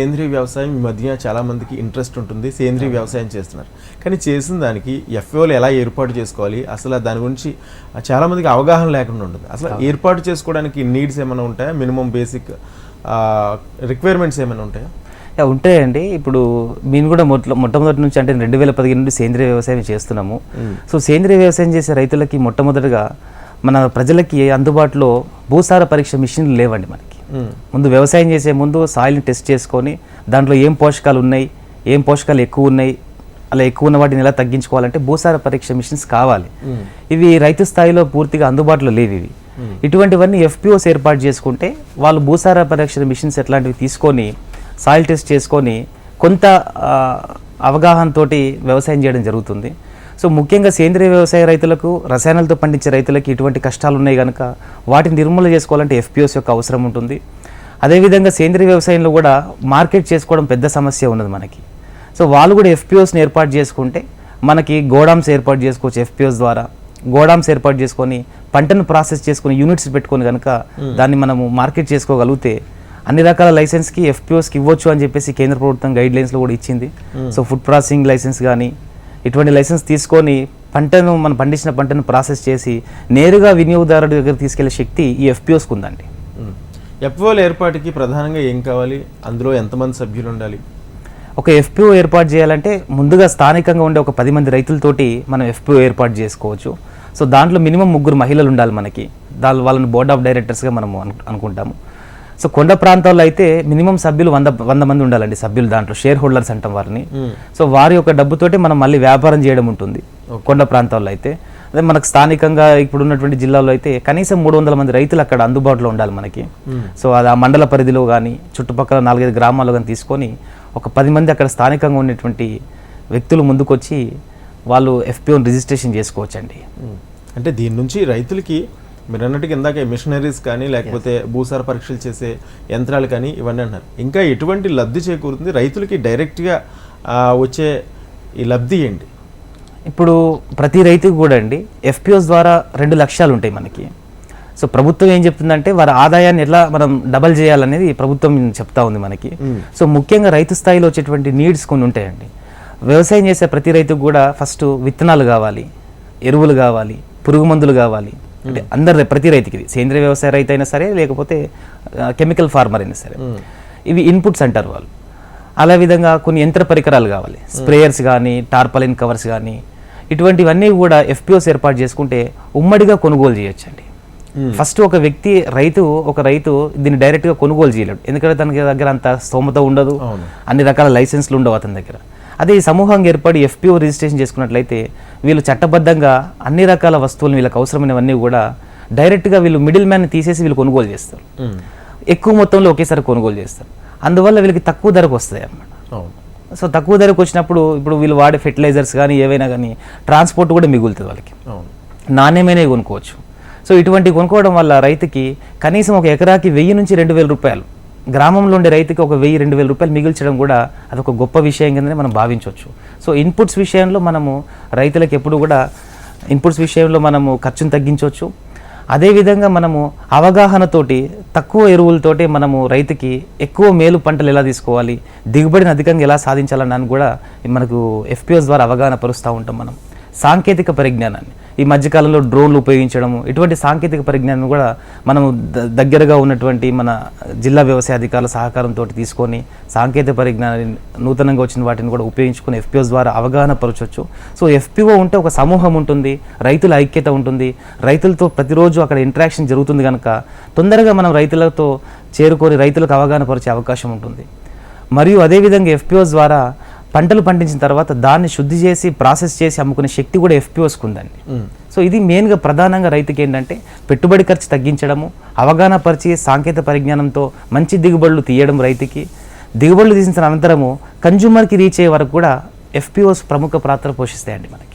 సేంద్రీయ వ్యవసాయం ఈ మధ్య చాలా మందికి ఇంట్రెస్ట్ ఉంటుంది సేంద్రీయ వ్యవసాయం చేస్తున్నారు. కానీ చేసిన దానికి ఎఫ్ఓలు ఎలా ఏర్పాటు చేసుకోవాలి? అసలు దాని గురించి చాలా మందికి అవగాహన లేకుండా ఉంటుంది. అసలు ఏర్పాటు చేసుకోవడానికి నీడ్స్ ఏమైనా ఉంటాయా? మినిమం బేసిక్ రిక్వైర్మెంట్స్ ఏమైనా ఉంటాయా? ఉంటాయండి. ఇప్పుడు మేము కూడా మొట్ట మొట్టమొదటి నుంచి అంటే రెండు వేల పదిహేను నుండి సేంద్రియ వ్యవసాయం చేస్తున్నాము. సో సేంద్రియ వ్యవసాయం చేసే రైతులకి మొట్టమొదటిగా మన ప్రజలకి అందుబాటులో భూసార పరీక్ష మిషన్లు లేవండి మనకి. ముందు వ్యవసాయం చేసే ముందు సాయిల్ని టెస్ట్ చేసుకొని దాంట్లో ఏం పోషకాలు ఉన్నాయి ఏం పోషకాలు ఎక్కువ ఉన్నాయి అలా ఎక్కువ ఉన్న వాటిని ఎలా తగ్గించుకోవాలంటే భూసార పరీక్ష మిషన్స్ కావాలి. ఇవి రైతు స్థాయిలో పూర్తిగా అందుబాటులో లేవు ఇవి. ఇటువంటివన్నీ ఎఫ్పిఓస్ ఏర్పాటు చేసుకుంటే వాళ్ళు భూసార పరీక్ష మిషన్స్ ఎట్లాంటివి తీసుకొని సాయిల్ టెస్ట్ చేసుకొని కొంత అవగాహనతోటి వ్యవసాయం చేయడం జరుగుతుంది. సో ముఖ్యంగా సేంద్రియ వ్యవసాయ రైతులకు రసాయనాలతో పండించే రైతులకి ఇటువంటి కష్టాలు ఉన్నాయి కనుక వాటిని నిర్మూలన చేసుకోవాలంటే ఎఫ్పిఓస్ యొక్క అవసరం ఉంటుంది. అదేవిధంగా సేంద్రియ వ్యవసాయంలో కూడా మార్కెట్ చేసుకోవడం పెద్ద సమస్య ఉన్నది మనకి. సో వాళ్ళు కూడా ఎఫ్పిఓస్ని ఏర్పాటు చేసుకుంటే మనకి గోడామ్స్ ఏర్పాటు చేసుకోవచ్చు ఎఫ్పిఓస్ ద్వారా. గోడామ్స్ ఏర్పాటు చేసుకొని పంటను ప్రాసెస్ చేసుకొని యూనిట్స్ పెట్టుకొని కనుక దాన్ని మనము మార్కెట్ చేసుకోగలిగితే అన్ని రకాల లైసెన్స్కి ఎఫ్పిఓస్కి ఇవ్వచ్చు అని చెప్పేసి కేంద్ర ప్రభుత్వం గైడ్ లైన్స్లో కూడా ఇచ్చింది. సో ఫుడ్ ప్రాసెసింగ్ లైసెన్స్ కానీ ఇటువంటి లైసెన్స్ తీసుకొని పంటను మనం పండించిన పంటను ప్రాసెస్ చేసి నేరుగా వినియోగదారుడి దగ్గర తీసుకెళ్ళే శక్తి ఈ ఎఫ్పిఓస్కి ఉందండి ఎఫ్ఓల ఏర్పాటుకి ప్రధానంగా ఏం కావాలి? అందులో ఎంతమంది సభ్యులు ఉండాలి? ఒక ఎఫ్పిఓ ఏర్పాటు చేయాలంటే ముందుగా స్థానికంగా ఉండే ఒక పది మంది రైతులతోటి మనం ఎఫ్పిఓ ఏర్పాటు చేసుకోవచ్చు. సో దాంట్లో మినిమం ముగ్గురు మహిళలు ఉండాలి మనకి. దాని వాళ్ళని బోర్డ్ ఆఫ్ డైరెక్టర్స్గా మనం అను అనుకుంటాము. సో కొండ ప్రాంతాల్లో అయితే మినిమం సభ్యులు వంద వంద మంది ఉండాలండి సభ్యులు దాంట్లో షేర్ హోల్డర్స్ అంటాం వారిని. సో వారి యొక్క డబ్బుతోటి మనం మళ్ళీ వ్యాపారం చేయడం ఉంటుంది కొండ ప్రాంతాల్లో అయితే. అదే మనకు స్థానికంగా ఇప్పుడు ఉన్నటువంటి జిల్లాలో అయితే కనీసం మూడు వందల మంది రైతులు అక్కడ అందుబాటులో ఉండాలి మనకి. సో అది ఆ మండల పరిధిలో కానీ చుట్టుపక్కల నాలుగైదు గ్రామాల్లో కానీ తీసుకొని ఒక పది మంది అక్కడ స్థానికంగా ఉన్నటువంటి వ్యక్తులు ముందుకొచ్చి వాళ్ళు ఎఫ్పిఓని రిజిస్ట్రేషన్ చేసుకోవచ్చండి. అంటే దీని నుంచి రైతులకి మీరు అన్నట్టుగా ఇందాక మిషనరీస్ కానీ లేకపోతే భూసార పరీక్షలు చేసే యంత్రాలు కానీ ఇవన్నీ అన్నారు ఇంకా ఎటువంటి లబ్ధి చేకూరుతుంది? రైతులకి డైరెక్ట్గా వచ్చే ఈ లబ్ధి ఏంటి? ఇప్పుడు ప్రతి రైతుకు కూడా అండి ఎఫ్పిఓస్ ద్వారా రెండు లక్ష్యాలు ఉంటాయి మనకి. సో ప్రభుత్వం ఏం చెప్తుందంటే వారి ఆదాయాన్ని ఎలా మనం డబల్ చేయాలనేది ప్రభుత్వం చెప్తా ఉంది మనకి. సో ముఖ్యంగా రైతు స్థాయిలో వచ్చేటువంటి నీడ్స్ కొన్ని ఉంటాయండి. వ్యవసాయం చేసే ప్రతి రైతుకు కూడా ఫస్ట్ విత్తనాలు కావాలి ఎరువులు కావాలి పురుగు మందులు కావాలి అంటే అందరు ప్రతి రైతుకి ఇది సేంద్రియ వ్యవసాయ రైతు అయినా సరే లేకపోతే కెమికల్ ఫార్మర్ అయినా సరే. ఇవి ఇన్పుట్స్ అంటారు వాళ్ళు. అలా విధంగా కొన్ని యంత్ర పరికరాలు కావాలి. స్ప్రేయర్స్ కానీ టార్పలిన్ కవర్స్ కానీ ఇటువంటివన్నీ కూడా ఎఫ్పిఓస్ ఏర్పాటు చేసుకుంటే ఉమ్మడిగా కొనుగోలు చేయొచ్చండి. ఫస్ట్ ఒక వ్యక్తి రైతు ఒక రైతు దీన్ని డైరెక్ట్గా కొనుగోలు చేయలేడు. ఎందుకంటే తనకి దగ్గర అంత స్తోమత ఉండదు. అన్ని రకాల లైసెన్స్లు ఉండవు అతని దగ్గర. అదే ఈ సమూహంగా ఏర్పడి ఎఫ్పిఓ రిజిస్ట్రేషన్ చేసుకున్నట్లయితే వీళ్ళు చట్టబద్ధంగా అన్ని రకాల వస్తువులు వీళ్ళకి అవసరమైనవన్నీ కూడా డైరెక్ట్గా వీళ్ళు మిడిల్ మ్యాన్ తీసేసి వీళ్ళు కొనుగోలు చేస్తారు. ఎక్కువ మొత్తంలో ఒకేసారి కొనుగోలు చేస్తారు. అందువల్ల వీళ్ళకి తక్కువ ధరకు వస్తాయి అన్నమాట. సో తక్కువ ధరకు వచ్చినప్పుడు ఇప్పుడు వీళ్ళు వాడే ఫెర్టిలైజర్స్ కానీ ఏవైనా కానీ ట్రాన్స్పోర్ట్ కూడా మిగులుతుంది వాళ్ళకి. నాణ్యమైనవి కొనుక్కోవచ్చు. సో ఇటువంటి కొనుక్కోవడం వల్ల రైతుకి కనీసం ఒక ఎకరాకి వెయ్యి నుంచి రెండు వేల రూపాయలు గ్రామంలో ఉండే రైతుకి ఒక వెయ్యి రెండు వేల రూపాయలు మిగిల్చడం కూడా అదొక గొప్ప విషయం కిందనే మనం భావించవచ్చు. సో ఇన్పుట్స్ విషయంలో మనము రైతులకు ఎప్పుడు కూడా ఇన్పుట్స్ విషయంలో మనము ఖర్చును తగ్గించవచ్చు. అదేవిధంగా మనము అవగాహనతోటి తక్కువ ఎరువులతోటి మనము రైతుకి ఎక్కువ మేలు పంటలు ఎలా తీసుకోవాలి దిగుబడిని అధికంగా ఎలా సాధించాలని కూడా మనకు ఎఫ్పిఎస్ ద్వారా అవగాహన పరుస్తూ ఉంటాం మనం. సాంకేతిక పరిజ్ఞానాన్ని. ఈ మధ్యకాలంలో డ్రోన్లు ఉపయోగించడము ఇటువంటి సాంకేతిక పరిజ్ఞానం కూడా మనం ద- దగ్గరగా ఉన్నటువంటి మన జిల్లా వ్యవసాయ అధికారుల సహకారంతో తీసుకొని సాంకేతిక పరిజ్ఞానాన్ని నూతనంగా వచ్చిన వాటిని కూడా ఉపయోగించుకొని ఎఫ్పిఓస్ ద్వారా అవగాహన పరచవచ్చు సో ఎఫ్పిఓ ఉంటే ఒక సమూహం ఉంటుంది రైతుల ఐక్యత ఉంటుంది. రైతులతో ప్రతిరోజు అక్కడ ఇంటరాక్షన్ జరుగుతుంది కనుక తొందరగా మనం రైతులతో చేరుకొని రైతులకు అవగాహన పరిచే అవకాశం ఉంటుంది. మరియు అదేవిధంగా ఎఫ్పిఓస్ ద్వారా పంటలు పండించిన తర్వాత దాన్ని శుద్ధి చేసి ప్రాసెస్ చేసి అమ్ముకునే శక్తి కూడా ఎఫ్పిఓస్కి ఉందండి. సో ఇది మెయిన్గా ప్రధానంగా రైతుకి ఏంటంటే పెట్టుబడి ఖర్చు తగ్గించడము అవగాహన పరిచి సాంకేతిక పరిజ్ఞానంతో మంచి దిగుబడులు తీయడం రైతుకి. దిగుబడులు తీసిన అనంతరము కన్జ్యూమర్కి రీచ్ అయ్యే వరకు కూడా ఎఫ్పిఓస్ ప్రముఖ పాత్ర పోషిస్తాయండి మనకి.